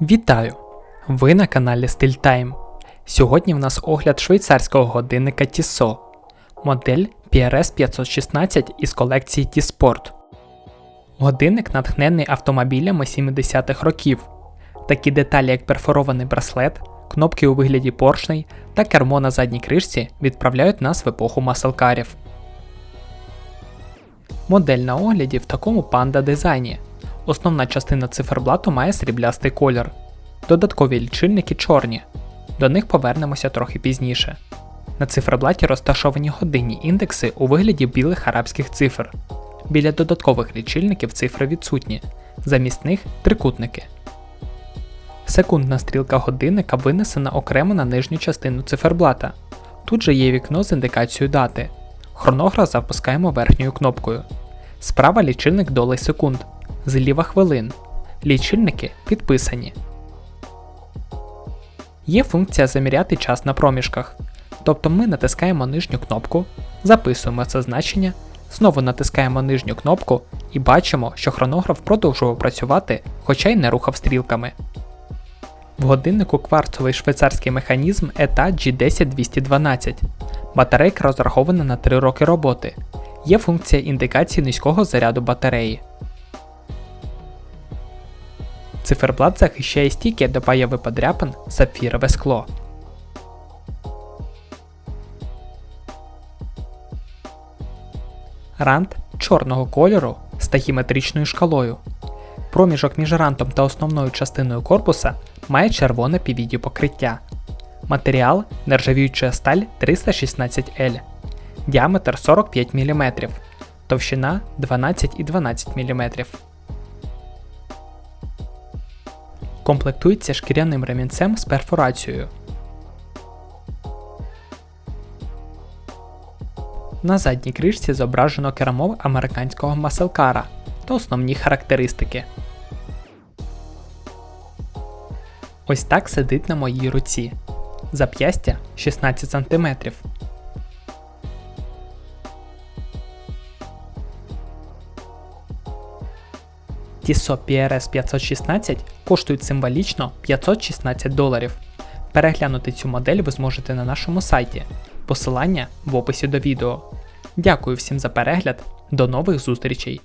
Вітаю! Ви на каналі StillTime. Сьогодні в нас огляд швейцарського годинника Tissot, модель PRS 516 із колекції T-Sport. Годинник натхнений автомобілями 70-х років. Такі деталі, як перфорований браслет, кнопки у вигляді поршней та кермо на задній кришці відправляють нас в епоху маселкарів. Модель на огляді в такому панда дизайні. Основна частина циферблату має сріблястий колір. Додаткові лічильники чорні. До них повернемося трохи пізніше. На циферблаті розташовані годинні індекси у вигляді білих арабських цифр. Біля додаткових лічильників цифри відсутні, замість них трикутники. Секундна стрілка годинника винесена окремо на нижню частину циферблата. Тут же є вікно з індикацією дати. Хронограф запускаємо верхньою кнопкою. Справа лічильник долей секунд, зліва хвилин. Лічильники підписані. Є функція заміряти час на проміжках. Тобто ми натискаємо нижню кнопку, записуємо це значення, знову натискаємо нижню кнопку і бачимо, що хронограф продовжував працювати, хоча й не рухав стрілками. В годиннику кварцовий швейцарський механізм ETA G10212. Батарейка розрахована на 3 роки роботи. Є функція індикації низького заряду батареї. Циферблат захищає стійке до появи подряпин сапфірове скло. Рант чорного кольору з тахіметричною шкалою. Проміжок між рантом та основною частиною корпуса має червоне PVD покриття. Матеріал нержавіюча сталь 316L, діаметр 45 мм, товщина 12,12 мм. Комплектується шкіряним ремінцем з перфорацією. На задній кришці зображено керамов американського маселкара та основні характеристики. Ось так сидить на моїй руці. Зап'ястя 16 см. Tissot PRS 516 коштують символічно 516 доларів. Переглянути цю модель ви зможете на нашому сайті. Посилання в описі до відео. Дякую всім за перегляд, до нових зустрічей!